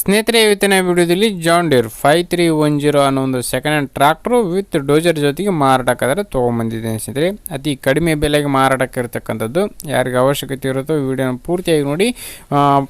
ಸ್ನೇಹಿತರೆ, ಇವತ್ತಿನ ವಿಡಿಯೋದಲ್ಲಿ John Deere five three one zero ಅನ್ನೋ ಒಂದು second hand tractor with dozer ಜೊತೆಗೆ ಮಾರಾಟಕ್ಕಾದರೆ ತೊಗೊಂಬಂದಿದ್ದೇನೆ ಸ್ನೇಹಿತರೆ. ಅತಿ ಕಡಿಮೆ ಬೆಲೆಗೆ ಮಾರಾಟಕ್ಕೆ ಇರತಕ್ಕಂಥದ್ದು. ಯಾರಿಗೆ ಅವಶ್ಯಕತೆ ಇರುತ್ತೋ ವಿಡಿಯೋನ ಪೂರ್ತಿಯಾಗಿ ನೋಡಿ.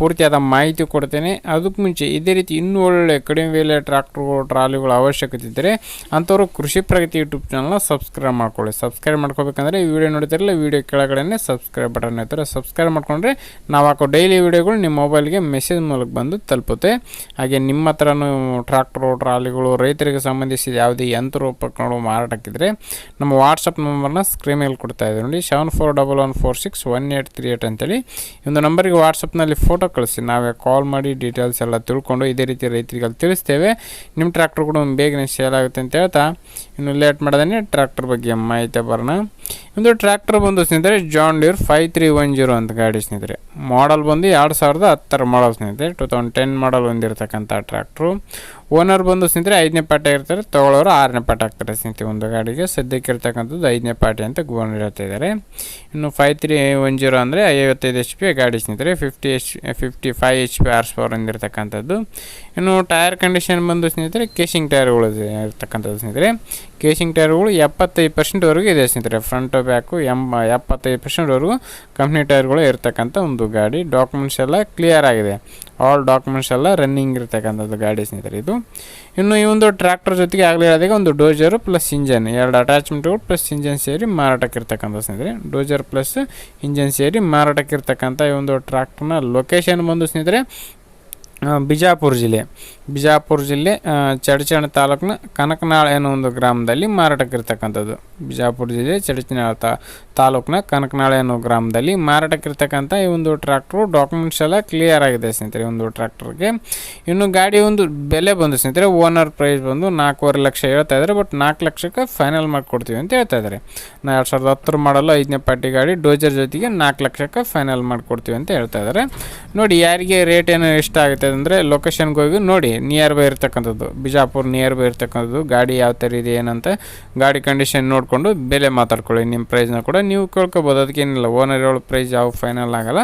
ಪೂರ್ತಿಯಾದ ಮಾಹಿತಿ ಕೊಡ್ತೇನೆ. ಅದಕ್ಕೆ ಮುಂಚೆ ಇದೇ ರೀತಿ ಇನ್ನೂ ಒಳ್ಳೆ ಕಡಿಮೆ ಬೆಲೆ ಟ್ರ್ಯಾಕ್ಟ್ರುಗಳು ಟ್ರಾಲಿಗಳು ಅವಶ್ಯಕತೆ ಇದ್ದರೆ ಅಂಥವ್ರು ಕೃಷಿ ಪ್ರಗತಿ ಯೂಟ್ಯೂಬ್ ಚಾನಲ್ನ ಸಬ್ಸ್ಕ್ರೈಬ್ ಮಾಡ್ಕೊಳ್ಳಿ. ಸಬ್ಸ್ಕ್ರೈಬ್ ಮಾಡ್ಕೋಬೇಕಂದ್ರೆ ಈ ವಿಡಿಯೋ ನೋಡ್ತಿರಲ್ಲ, ವಿಡಿಯೋ ಕೆಳಗಡೆ ಸಬ್ಸ್ಕ್ರೈಬ್ ಬಟನ್ ಇರ್ತಾರೆ ಸಬ್ಸ್ಕ್ರೈಬ್ ಮಾಡ್ಕೊಂಡ್ರೆ ನಾವು ಹಾಕೋ ಡೈಲಿ ವಿಡಿಯೋಗಳು ನಿಮ್ಮ ಮೊಬೈಲ್ಗೆ ಮೆಸೇಜ್ ಮೂಲಕ ಬಂದು ತಲುಪುತ್ತೆ. ಹಾಗೆ ನಿಮ್ಮ ಹತ್ರನೂ ಟ್ರಾಕ್ಟರು ಟ್ರಾಲಿಗಳು, ರೈತರಿಗೆ ಸಂಬಂಧಿಸಿದ ಯಾವುದೇ ಯಂತ್ರೋಪಕರಣಗಳು ಮಾರಾಟಕ್ಕಿದ್ರೆ ನಮ್ಮ ವಾಟ್ಸಪ್ ನಂಬರ್ನ ಸ್ಕ್ರೀನ್ ಮೇಲೆ ಕೊಡ್ತಾ ಇದ್ದೀವಿ ನೋಡಿ. Seven four double one four six one eight three eight ಅಂತೇಳಿ. ಒಂದು ನಂಬರಿಗೆ ವಾಟ್ಸಪ್ನಲ್ಲಿ ಫೋಟೋ ಕಳಿಸಿ. ನಾವೇ ಕಾಲ್ ಮಾಡಿ ಡೀಟೇಲ್ಸ್ ಎಲ್ಲ ತಿಳ್ಕೊಂಡು ಇದೇ ರೀತಿ ರೈತರಿಗೆ ತಿಳಿಸ್ತೇವೆ. ನಿಮ್ಮ ಟ್ರ್ಯಾಕ್ಟರ್ ಕೂಡ ಬೇಗನೆ ಸೇಲ್ ಆಗುತ್ತೆ ಅಂತ ಹೇಳ್ತಾ. ಇನ್ನು ಲೇಟ್ ಮಾಡದೇ ಟ್ರ್ಯಾಕ್ಟರ್ ಬಗ್ಗೆ ಮಾಹಿತಿ ಬರೋಣ. ಒಂದು ಟ್ರ್ಯಾಕ್ಟರ್ ಬಂದು ಸ್ನೇಹಿತರೆ John Deere five three one zero ಅಂತ ಗಾಡಿ ಸ್ನೇಹಿತರೆ. ಮಾಡಲ್ ಬಂದು ಎರಡು ಸಾವಿರದ ಹತ್ತರ ಮಾಡಲ್ ಸ್ನೇಹಿತರೆ. ಟೂ ತೌಸಂಡ್ ಟೆನ್ ಮಾಡಲ್ ಹೊಂದಿರತಕ್ಕಂಥ ಟ್ರ್ಯಾಕ್ಟ್ರು. ಓನರ್ ಬಂದು ಸ್ನೇಹಿತರೆ ಐದನೇ ಪಾಠ ಇರ್ತಾರೆ, ತಗೊಳ್ಳೋರು ಆರನೇ ಪಾಠ ಆಗ್ತಾರೆ ಸ್ನೇಹಿತರೆ ಒಂದು ಗಾಡಿಗೆ. ಸದ್ಯಕ್ಕೆ ಇರ್ತಕ್ಕಂಥದ್ದು ಐದನೇ ಪಾರ್ಟಿ ಅಂತ ಗೋನ್ ಹೇಳ್ತಾ ಇದ್ದಾರೆ. ಇನ್ನು ಫೈವ್ ತ್ರೀ ಒನ್ ಜೀರೋ ಅಂದರೆ ಐವತ್ತೈದು ಎಚ್ ಪಿ ಗಾಡಿ ಸ್ನೇಹಿತರೆ fifty H fifty five H P horse power ಅಂದಿರತಕ್ಕಂಥದ್ದು ಇನ್ನು ಟೈರ್ ಕಂಡೀಷನ್ ಬಂದು ಸ್ನೇಹಿತರೆ ಕೇಶಿಂಗ್ ಟೈರ್ಗಳು ಇರ್ತಕ್ಕಂಥದ್ದು ಸ್ನೇಹಿತರೆ. ಕೇಶಿಂಗ್ ಟೈರ್ಗಳು ಎಪ್ಪತ್ತೈದು ಪರ್ಸೆಂಟ್ವರೆಗೂ ಇದೆ ಸ್ನೇಹಿತರೆ. ಫ್ರಂಟ್ ಬ್ಯಾಕು ಎಂಬ ಎಪ್ಪತ್ತೈದು ಪರ್ಸೆಂಟ್ವರೆಗೂ ಕಂಪ್ನಿ ಟೈರ್ಗಳು ಇರ್ತಕ್ಕಂಥ ಒಂದು ಗಾಡಿ. ಡಾಕ್ಯುಮೆಂಟ್ಸ್ ಎಲ್ಲ ಕ್ಲಿಯರ್ ಆಗಿದೆ. ಆಲ್ ಡಾಕ್ಯುಮೆಂಟ್ಸ್ ಎಲ್ಲ ರನ್ನಿಂಗ್ ಇರ್ತಕ್ಕಂಥದ್ದು ಗಾಡಿ ಸ್ನೇಹಿತರೆ ಇದು. ಇನ್ನು ಈ ಒಂದು ಟ್ರ್ಯಾಕ್ಟರ್ ಜೊತೆಗೆ ಆಗಲೇ ಹೇಳಿದಾಗ ಒಂದು ಡೋಜರು ಪ್ಲಸ್ ಇಂಜನ್ ಎರಡು ಅಟ್ಯಾಚ್ಮೆಂಟ್ಗಳು ಪ್ಲಸ್ ಇಂಜನ್ ಸೇರಿ ಮಾರಾಟಕ್ಕೆ ಇರ್ತಕ್ಕಂಥ ಸ್ನೇಹಿತರೆ. ಡೋಜರ್ ಪ್ಲಸ್ ಇಂಜನ್ ಸೇರಿ ಮಾರಾಟಕ್ಕೆ ಇರ್ತಕ್ಕಂಥ ಈ ಒಂದು ಟ್ರ್ಯಾಕ್ಟರ್ನ ಲೊಕೇಶನ್ ಬಂದು ಸ್ನೇಹಿತರೆ ಬಿಜಾಪುರ ಜಿಲ್ಲೆ. ಬಿಜಾಪುರ ಜಿಲ್ಲೆ ಚಡಚಣ ತಾಲೂಕಿನ ಕನಕನಾಳ ಅನ್ನೋ ಒಂದು ಗ್ರಾಮದಲ್ಲಿ ಮಾರಾಟಕ್ಕೆ ಇರ್ತಕ್ಕಂಥದ್ದು ಬಿಜಾಪುರ ಜಿಲ್ಲೆ ಚಡಚನಾಳ ತಾ, ತಾಲೂಕಿನ ಕನಕನಾಳ ಅನ್ನೋ ಗ್ರಾಮದಲ್ಲಿ ಮಾರಾಟಕ್ಕೆ ಇರ್ತಕ್ಕಂಥ ಈ ಒಂದು ಟ್ರ್ಯಾಕ್ಟ್ರು ಡಾಕ್ಯುಮೆಂಟ್ಸ್ ಎಲ್ಲ ಕ್ಲಿಯರ್ ಆಗಿದೆ ಸ್ನೇಹಿತರೆ ಒಂದು ಟ್ರ್ಯಾಕ್ಟರ್ಗೆ. ಇನ್ನು ಗಾಡಿ ಒಂದು ಬೆಲೆ ಬಂದು ಸ್ನೇಹಿತರೆ ಓನರ್ ಪ್ರೈಸ್ ಬಂದು ನಾಲ್ಕೂವರೆ ಲಕ್ಷ ಹೇಳ್ತಾ ಇದ್ದಾರೆ ಬಟ್ ನಾಲ್ಕು ಲಕ್ಷಕ್ಕೆ ಫೈನಲ್ ಮಾಡಿಕೊಡ್ತೀವಿ ಅಂತ ಹೇಳ್ತಾ ಇದ್ದಾರೆ. ನಾ ಎರಡು ಸಾವಿರದ ಹತ್ತರ ಮಾಡಲು ಐದನೇ ಪಾರ್ಟಿ ಗಾಡಿ ಡೋಜರ್ ಜೊತೆಗೆ ನಾಲ್ಕು ಲಕ್ಷಕ್ಕೆ ಫೈನಲ್ ಮಾಡಿಕೊಡ್ತೀವಿ ಅಂತ ಹೇಳ್ತಾ ಇದ್ದಾರೆ. ನೋಡಿ, ಯಾರಿಗೆ ರೇಟ್ ಏನು ಇಷ್ಟ ಆಗುತ್ತೆ ಅಂದರೆ ಲೊಕೇಶನ್ಗೆ ಹೋಗಿ ನೋಡಿ ನಿಯರ್ ಬೈ ಇರ್ತಕ್ಕಂಥದ್ದು. ಬಿಜಾಪುರ್ ನಿಯರ್ ಬೈ ಇರ್ತಕ್ಕಂಥದ್ದು, ಗಾಡಿ ಯಾವ ಥರ ಇದೆ, ಏನಂತ ಗಾಡಿ ಕಂಡೀಷನ್ ನೋಡಿಕೊಂಡು ಬೆಲೆ ಮಾತಾಡ್ಕೊಳ್ಳಿ. ನಿಮ್ಮ ಪ್ರೈಸ್ನ ಕೂಡ ನೀವು ಕೇಳ್ಕೊಬೋದು. ಅದಕ್ಕೇನಿಲ್ಲ ಓನರ್ ಹೇಳೋ ಪ್ರೈಸ್ ಯಾವ ಫೈನಲ್ ಆಗಲ್ಲ.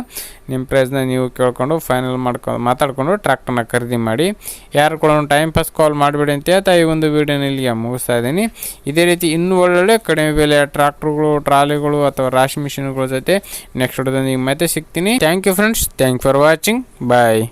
ನಿಮ್ಮ ಪ್ರೈಸ್ನ ನೀವು ಕೇಳ್ಕೊಂಡು ಫೈನಲ್ ಮಾಡ್ಕೊಂಡು ಮಾತಾಡಿಕೊಂಡು ಟ್ರ್ಯಾಕ್ಟರ್ನ ಖರೀದಿ ಮಾಡಿ. ಯಾರು ಕೂಡ ಟೈಮ್ ಪಾಸ್ ಕಾಲ್ ಮಾಡಿಬಿಡಿ ಅಂತ ಹೇಳ್ತಾ ಈ ಒಂದು ವೀಡಿಯೋನ ಇಲ್ಲಿಗೆ ಮುಗಿಸ್ತಾ ಇದ್ದೀನಿ. ಇದೇ ರೀತಿ ಇನ್ನೂ ಒಳ್ಳೊಳ್ಳೆ ಕಡಿಮೆ ಬೆಲೆಯ ಟ್ರ್ಯಾಕ್ಟ್ರುಗಳು ಟ್ರಾಲಿಗಳು ಅಥವಾ ರಾಶಿ ಮಿಷಿನ್ಗಳ ಜೊತೆ ನೆಕ್ಸ್ಟ್ ನೀವು ಮತ್ತೆ ಸಿಗ್ತೀನಿ. Thank you friends thank for watching bye